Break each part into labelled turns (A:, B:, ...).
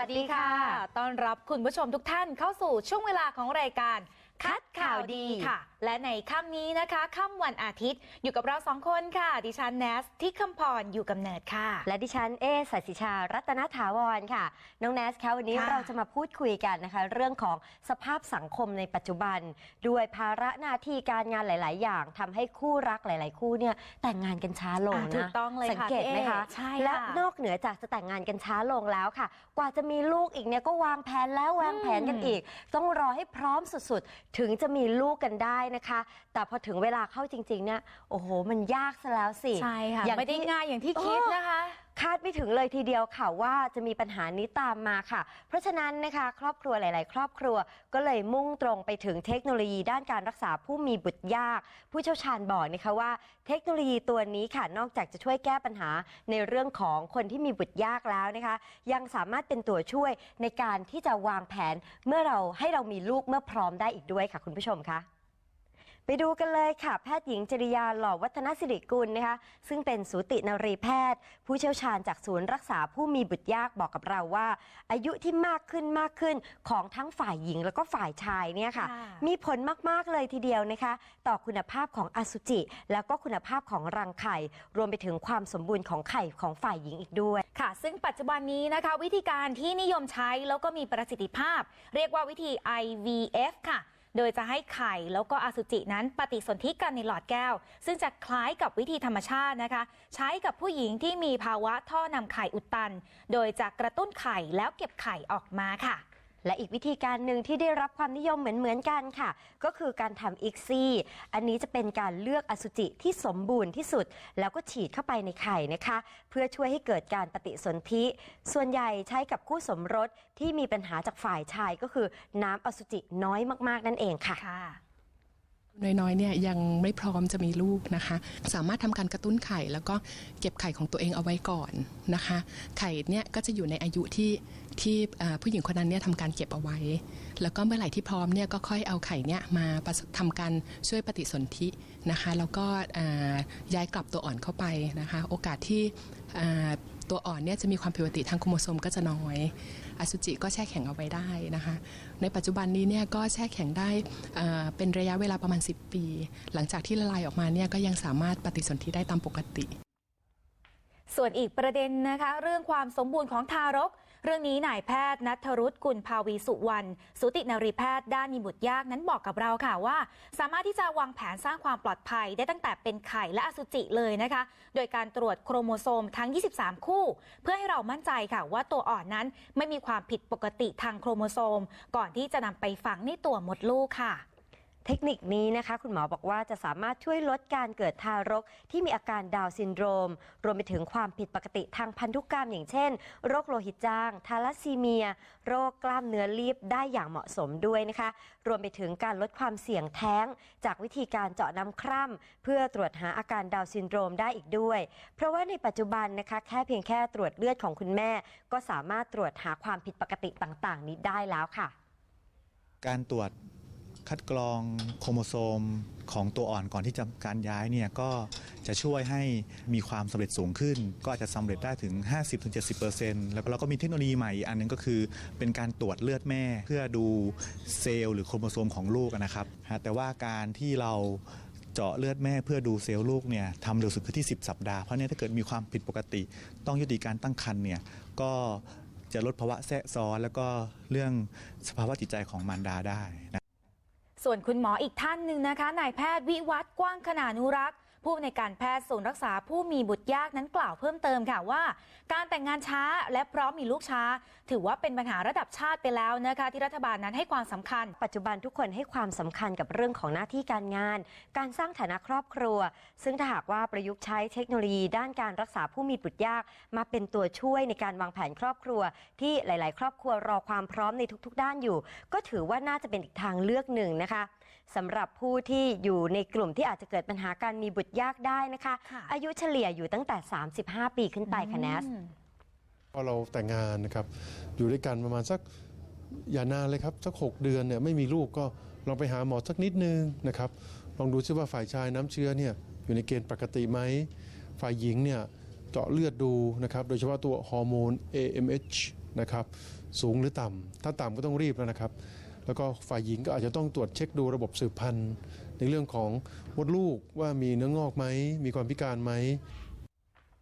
A: วัสดีค่ะ ต้อนรับคุณผู้ชมทุกท่านเข้าสู่ช่วงเวลาของรายการ คัดข่าวดีค่ะ และในค่ำนี้นะคะค่ำวันอาทิตย์ อยู่กับเราสองคนค่ะ ดิฉันแนสที่คำพรอยู่กำเนิดค่ะ
B: และดิฉันเอสัสิชา รัตนถาวรค่ะ น้องแนสคะวันนี้
A: ค่ะ
B: เราจะมาพูดคุยกันนะคะ เรื่องของสภาพสังคมในปัจจุบัน ด้วยภาระหน้าที่การงานหลาย ๆ อย่างทำให้คู่รักหลาย ๆ คู่เนี่ยแต่งงานกันช้าลง
A: อ่า
B: นะ
A: ถูกต้องเลย
B: สัง
A: ค่ะ
B: เกตไหมคะ
A: พี่เอใช่
B: และ
A: ค่ะ
B: นอกเหนือจากจะแต่งงานกันช้าลงแล้วค่ะ กว่าจะมีลูกอีกเนี่ยก็วางแผนแล้ววางแผนกันอีก ต้องรอให้พร้อมสุด ๆ ถึงจะมีลูกกันได้นะคะ แต่พอถึงเวลาเข้าจริงๆเนี่ยโอ้โห มันยากซะแล้วสิ
A: ใช่ค่ะ
B: อย่าง
A: ไม่ได้
B: ที่
A: ง่ายอย่างที่คิดนะคะ
B: คาดไม่ถึงเลยทีเดียวค่ะว่าจะมีปัญหานี้ตามมาค่ะ เพราะฉะนั้นนะคะครอบครัวหลาย ๆ ครอบครัวก็เลยมุ่งตรงไปถึงเทคโนโลยีด้านการรักษาผู้มีบุตรยาก ผู้เชี่ยวชาญบอกนะคะว่า เทคโนโลยีตัวนี้ค่ะนอกจากจะช่วยแก้ปัญหาในเรื่องของคนที่มีบุตรยากแล้วนะคะ ยังสามารถเป็นตัวช่วยในการที่จะวางแผนเมื่อเราให้เรามีลูกเมื่อพร้อมได้อีกด้วยค่ะ คุณผู้ชมคะ ไปดูกันเลยค่ะ แพทย์หญิงจริยาหล่อวัฒนสิริกุลนะคะซึ่งเป็นสูตินรีแพทย์ ผู้เชี่ยวชาญจากศูนย์รักษาผู้มีบุตรยากบอกกับเราว่า อายุที่มากขึ้นมากขึ้นของทั้งฝ่ายหญิงแล้วก็ฝ่ายชายเนี่ยค่ะ
A: ค่ะ
B: มีผลมากๆเลยทีเดียวนะคะ ต่อคุณภาพของอสุจิ แล้วก็คุณภาพของรังไข่ รวมไปถึงความสมบูรณ์ของไข่ของฝ่ายหญิงอีกด้วย
A: ค่ะ ซึ่งปัจจุบันนี้นะคะ วิธีการที่นิยมใช้แล้วก็มีประสิทธิภาพ เรียกว่าวิธี IVF ค่ะ โดยจะให้ไข่แล้วก็อสุจินั้นปฏิสนธิกันในหลอดแก้ว ซึ่งจะคล้ายกับวิธีธรรมชาตินะคะ ใช้กับผู้หญิงที่มีภาวะท่อนำไข่อุดตัน โดยจะกระตุ้นไข่แล้วเก็บไข่ออกมาค่ะ
B: และอีกวิธีการหนึ่งที่ได้รับความนิยมเหมือนเหมือนๆกันค่ะ ก็คือการทำอีกซี่ อันนี้จะเป็นการเลือกอสุจิที่สมบูรณ์ที่สุด แล้วก็ฉีดเข้าไปในไข่นะคะ เพื่อช่วยให้เกิดการปฏิสนธิ ส่วนใหญ่ใช้กับคู่สมรสที่มีปัญหาจากฝ่ายชายก็คือน้ำอสุจิน้อยมากๆนั่นเองค่ะ
A: ค่ะ
C: น้อยๆเนี่ยยังไม่พร้อมจะมีลูกนะคะ สามารถทำการกระตุ้นไข่แล้วก็เก็บไข่ของตัวเองเอาไว้ก่อนนะคะ ไข่เนี่ยก็จะอยู่ในอายุที่ที่ผู้หญิงคนนั้นเนี่ยทำการเก็บเอาไว้ แล้วก็เมื่อไหร่ที่พร้อมเนี่ยก็ค่อยเอาไข่เนี่ยมาประสทำการช่วยปฏิสนธินะคะ แล้วก็ย้ายกลับตัวอ่อนเข้าไปนะคะ โอกาสที่ ตัวอ่อนเนี่ยจะมีความผิดปกติทางโครโมโซมก็จะน้อย อสุจิก็แช่แข็งเอาไว้ได้นะคะ ในปัจจุบันนี้เนี่ยก็แช่แข็งได้เป็นระยะเวลาประมาณ 10 ปี หลังจากที่ละลายออกมาเนี่ยก็ยังสามารถปฏิสนธิได้ตามปกติ
A: ส่วนอีกประเด็นนะคะ เรื่องความสมบูรณ์ของทารก เรื่องนี้นายแพทย์นัทรุตกุลภาวีสุวรรณสูตินรีแพทย์ด้านมีบุตรยากนั้นบอกกับเราค่ะว่า สามารถที่จะวางแผนสร้างความปลอดภัยได้ตั้งแต่เป็นไข่และอสุจิเลยนะคะ โดยการตรวจโครโมโซมทั้ง 23 คู่ เพื่อให้เรามั่นใจค่ะว่าตัวอ่อนนั้นไม่มีความผิดปกติทางโครโมโซม ก่อนที่จะนำไปฝังในตัวมดลูกค่ะ
B: เทคนิคนี้นะคะคุณหมอบอกว่าจะสามารถช่วยลดการเกิดทารกที่มีอาการดาวน์ซินโดรม รวมไปถึงความผิดปกติทางพันธุกรรมอย่างเช่น โรคโลหิตจาง ทาลัสซีเมีย โรคกล้ามเนื้อรีบได้อย่างเหมาะสมด้วยนะคะ รวมไปถึงการลดความเสี่ยงแท้ง จากวิธีการเจาะน้ำคร่ำเพื่อตรวจหาอาการดาวน์ซินโดรมได้อีกด้วย เพราะว่าในปัจจุบันนะคะแค่เพียงแค่ตรวจเลือดของคุณแม่ ก็สามารถตรวจหาความผิดปกติต่าง ๆ นี้ได้แล้วค่ะ
D: การตรวจ คัดกรองโครโมโซมของตัวอ่อนก่อนที่จะการย้ายเนี่ยก็จะช่วยให้มีความสำเร็จสูงขึ้น ก็อาจจะสำเร็จได้ถึง 50-70%แล้วเราก็มีเทคโนโลยีใหม่อีกอันหนึงก็คือ เป็นการตรวจเลือดแม่ เพื่อดูเซลล์หรือโครโมโซมของลูกนะครับฮะแต่ว่าการที่เราเจาะเลือดแม่เพื่อดูเซลล์ลูกเนี่ยทำเร็วสุดคือที่ 10 สัปดาห์เพราะเนี่ยถ้าเกิดมีความผิดปกติ ต้องยุติการตั้งครรภ์เนี่ยก็จะลดภาวะแทรกซ้อน แล้วก็เรื่องสภาวะจิตใจของมารดาได้นะ
A: ส่วนคุณหมออีกท่านหนึ่งนะคะนายแพทย์วิวัฒน์กว้างขนานุรักษ์ ผู้ในการแพทย์ศูนย์รักษาผู้มีบุตรยากนั้นกล่าวเพิ่มเติมค่ะว่า การแต่งงานช้าและพร้อมมีลูกช้า ถือว่าเป็นปัญหาระดับชาติไปแล้วนะคะ ที่รัฐบาลนั้นให้ความสำคัญ
B: ปัจจุบันทุกคนให้ความสำคัญกับเรื่องของหน้าที่การงาน การสร้างฐานะครอบครัว ซึ่งถ้าหากว่าประยุกต์ใช้เทคโนโลยีด้านการรักษาผู้มีบุตรยาก มาเป็นตัวช่วยในการวางแผนครอบครัว ที่หลาย ๆ ครอบครัวรอความพร้อมในทุก ๆ ด้านอยู่ ก็ถือว่าน่าจะเป็นอีกทางเลือกหนึ่งนะคะสำหรับผู้ที่อยู่ในกลุ่มที่อาจจะเกิดปัญหาการมีบุตรยากได้นะคะ
A: ค่ะ
B: อายุเฉลี่ยอยู่ตั้งแต่ 35 ปีขึ้นไปค่ะแนส
A: อืม
E: พอเราแต่งงานนะครับ อยู่ด้วยกันประมาณสักอย่านานเลยครับ สัก 6 เดือนเนี่ยไม่มีลูกก็ลองไปหาหมอสักนิดนึงนะครับ ลองดูซิว่าฝ่ายชายน้ำเชื้อเนี่ยอยู่ในเกณฑ์ปกติไหม ฝ่ายหญิงเนี่ยเจาะเลือดดูนะครับ โดยเฉพาะตัวฮอร์โมน AMH นะครับ สูงหรือต่ำถ้าต่ำก็ต้องรีบแล้วนะครับ แล้วก็ฝ่ายหญิงก็อาจจะต้องตรวจเช็คดูระบบสืบพันธุ์ ในเรื่องของมดลูกว่ามีเนื้องอกไหมมีความพิการไหม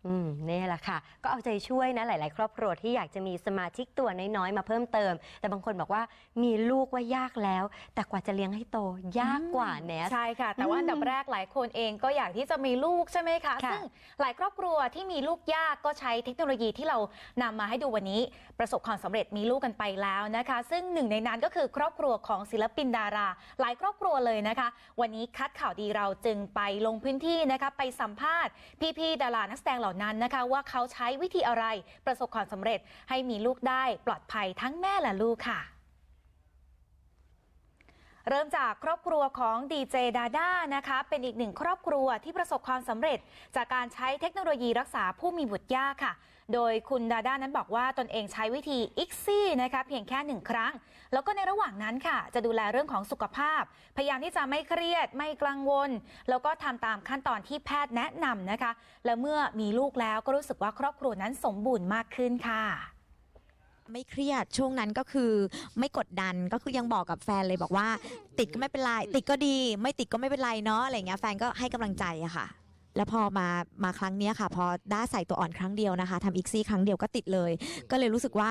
B: อืมนี่แหละค่ะ ก็เอาใจช่วยนะหลาย ๆ ครอบครัวที่อยากจะมีสมาชิกตัวน้อยๆมาเพิ่มเติม แต่บางคนบอกว่ามีลูกว่ายากแล้ว แต่กว่าจะเลี้ยงให้โตยากกว่าแนส
A: ใช่ค่ะ แต่ว่า
B: อืม
A: อันดับแรกหลายคนเองก็อยากที่จะมีลูกใช่ไหมคะ
B: ค่ะ
A: ซึ่งหลายครอบครัวที่มีลูกยากก็ใช้เทคโนโลยีที่เรานำมาให้ดูวันนี้ ประสบความสำเร็จมีลูกกันไปแล้วนะคะ ซึ่งหนึ่งในนั้นก็คือครอบครัวของศิลปินดารา หลายครอบครัวเลยนะคะ วันนี้คัดข่าวดีเราจึงไปลงพื้นที่นะคะไปสัมภาษณ์พี่ๆดารานักแสดงเหล่านั้นนะคะ ว่าเขาใช้วิธีอะไรประสบความสำเร็จให้มีลูกได้ปลอดภัยทั้งแม่และลูกค่ะเริ่มจากครอบครัวของดีเจดาด้านะคะ เป็นอีกหนึ่งครอบครัวที่ประสบความสำเร็จ จากการใช้เทคโนโลยีรักษาผู้มีบุตรยากค่ะ โดยคุณดาด้านั้นบอกว่าตนเองใช้วิธีอิกซี่นะคะเพียงแค่หนึ่งครั้ง แล้วก็ในระหว่างนั้นค่ะ จะดูแลเรื่องของสุขภาพ พยายามที่จะไม่เครียดไม่กังวล แล้วก็ทำตามขั้นตอนที่แพทย์แนะนำนะคะ และเมื่อมีลูกแล้วก็รู้สึกว่าครอบครัวนั้นสมบูรณ์มากขึ้นค่ะ
F: ไม่เครียดช่วงนั้นก็คือไม่กดดันก็คือยังบอกกับแฟนเลยบอกว่า ติดก็ไม่เป็นไรติดก็ดี ไม่ติดก็ไม่เป็นไรเนาะอะไรเงี้ยแฟนก็ให้กำลังใจอะค่ะ แล้วพอมามาครั้งเนี้ยค่ะ พอได้ใส่ตัวอ่อนครั้งเดียวนะคะทำอีกซี่ครั้งเดียวก็ติดเลย ก็เลยรู้สึกว่า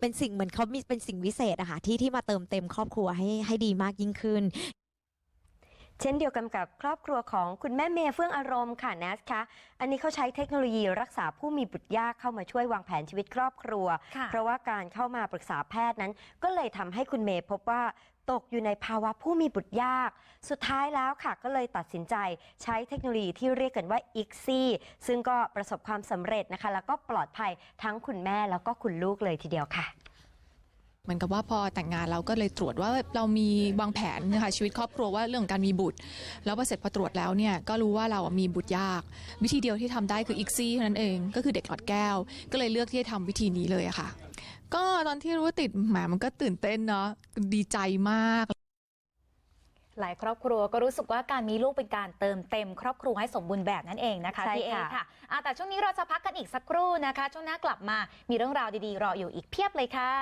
F: เป็นสิ่งเหมือนเขามีเป็นสิ่งวิเศษอะค่ะที่ที่มาเติมเต็มครอบครัวให้ให้ดีมากยิ่งขึ้น
B: เช่นเดียวกันกับครอบครัวของคุณแม่เมย์เฟื่องอารมณ์ค่ะแนสคะอันนี้เขาใช้เทคโนโลยีรักษาผู้มีบุตรยากเข้ามาช่วยวางแผนชีวิตครอบครัว
A: ค่ะ
B: เพราะว่าการเข้ามาปรึกษาแพทย์นั้น ก็เลยทำให้คุณเมย์พบว่า ตกอยู่ในภาวะผู้มีบุตรยาก สุดท้ายแล้วค่ะก็เลยตัดสินใจใช้เทคโนโลยีที่เรียกกันว่า ICSI ซึ่งก็ประสบความสำเร็จนะคะ แล้วก็ปลอดภัยทั้งคุณแม่แล้วก็คุณลูกเลยทีเดียวค่ะ
G: เหมือนกับว่าพอแต่งงานเราก็เลยตรวจว่าเรามีวางแผนนะคะชีวิตครอบครัวว่าเรื่องของการมีบุตร แล้วพอเสร็จพอตรวจแล้วเนี่ยก็รู้ว่าเราอะมีบุตรยาก วิธีเดียวที่ทำได้คืออีกซี่เท่านั้นเองก็คือเด็กหลอดแก้ว ก็เลยเลือกที่จะทำวิธีนี้เลยอะค่ะ ก็ตอนที่รู้ว่าติดแหมมันก็ตื่นเต้นเนาะดีใจมาก
A: หลายครอบครัวก็รู้สึกว่าการมีลูกเป็นการเติมเต็ม ครอบครัวให้สมบูรณ์แบบนั่นเองนะคะ
B: ใช่
A: พี่เอ
B: ค่ะ
A: ค่ะอะแต่ช่วงนี้เราจะพักกันอีกสักครู่นะคะ ช่วงหน้ากลับมามีเรื่องราวดีๆ รออยู่อีกเพียบเลยค่ะ